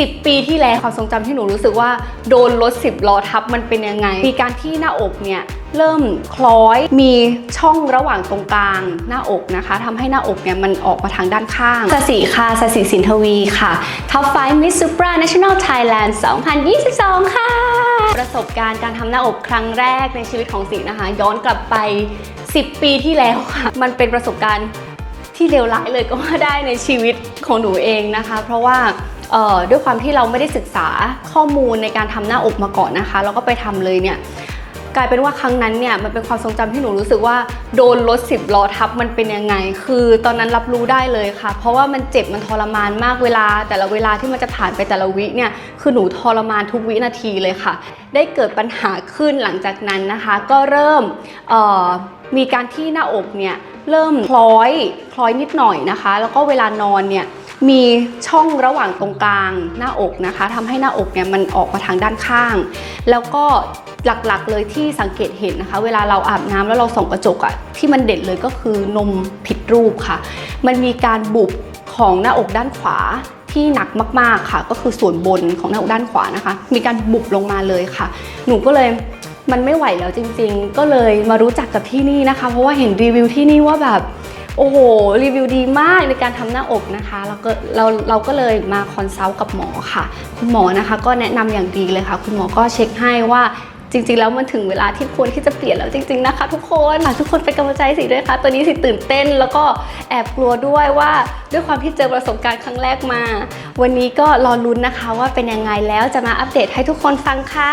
10 ปีที่แล้วความทรงจำที่หนูรู้สึกว่าโดนรถ10ล้อทับมันเป็นยังไง มีการที่หน้าอกเนี่ยเริ่มคล้อยมีช่องระหว่างตรงกลางหน้าอกนะคะทำให้หน้าอกเนี่ยมันออกมาทางด้านข้างสสีค่ะสสีสินทวีค่ะ Top 5 Miss Supra National Thailand 2022 ค่ะ ประสบการณ์การทำหน้าอกครั้งแรกในชีวิตของสีนะคะ ย้อนกลับไป 10 ปีที่แล้วค่ะ มันเป็นประสบการณ์ที่เลวร้ายเลยก็ว่าได้ในชีวิตของหนูเองนะคะ เพราะว่า ด้วยความที่เราไม่ได้ศึกษาข้อมูลในการทำหน้าอกมาก่อนนะคะ แล้วก็ไปทำเลยเนี่ยกลายเป็นว่าครั้งนั้นเนี่ยมันเป็นความทรงจำที่หนูรู้สึกว่าโดนรถสิบล้อทับมันเป็นยังไง คือตอนนั้นรับรู้ได้เลยค่ะ เพราะว่ามันเจ็บมันทรมานมากเวลา แต่ละเวลาที่มันจะผ่านไปแต่ละวิเนี่ยคือหนูทรมานทุกวินาทีเลยค่ะ ได้เกิดปัญหาขึ้นหลังจากนั้นนะคะ ก็เริ่มมีการที่หน้าอกเนี่ยเริ่มคล้อยคล้อยนิดหน่อยนะคะ แล้วก็เวลานอนเนี่ย มีช่องระหว่างตรงกลางหน้าอกนะคะทำให้หน้าอกเนี่ยมันออกมาทางด้านข้าง แล้วก็หลักๆเลยที่สังเกตเห็นนะคะ เวลาเราอาบน้ำแล้วเราส่องกระจกอะที่มันเด่นเลยก็คือนมผิดรูปค่ะ มันมีการบุบของหน้าอกด้านขวาที่หนักมากๆค่ะ ก็คือส่วนบนของหน้าอกด้านขวานะคะ มีการบุบลงมาเลยค่ะ หนูก็เลยมันไม่ไหวแล้วจริง ๆ ก็เลยมารู้จักกับที่นี่นะคะ เพราะว่าเห็นรีวิวที่นี่ว่าแบบ โอ้โห รีวิวดีมากในการทำหน้าอกนะคะแล้วก็เราเราก็เลยมาคอนซัลท์กับหมอค่ะ คุณหมอนะคะก็แนะนำอย่างดีเลยค่ะ คุณหมอก็เช็คให้ว่าจริงๆ แล้วมันถึงเวลาที่ควรที่จะเปลี่ยนแล้วจริง ๆ นะคะทุกคนทุกคนเป็นกำลังใจสิด้วยค่ะตัวนี้สิตื่นเต้นแล้วก็แอบกลัวด้วยว่า ด้วยความที่เจอประสบการณ์ครั้งแรกมา วันนี้ก็รอลุ้นนะคะว่าเป็นยังไงแล้วจะมาอัปเดตให้ทุกคนฟังค่ะ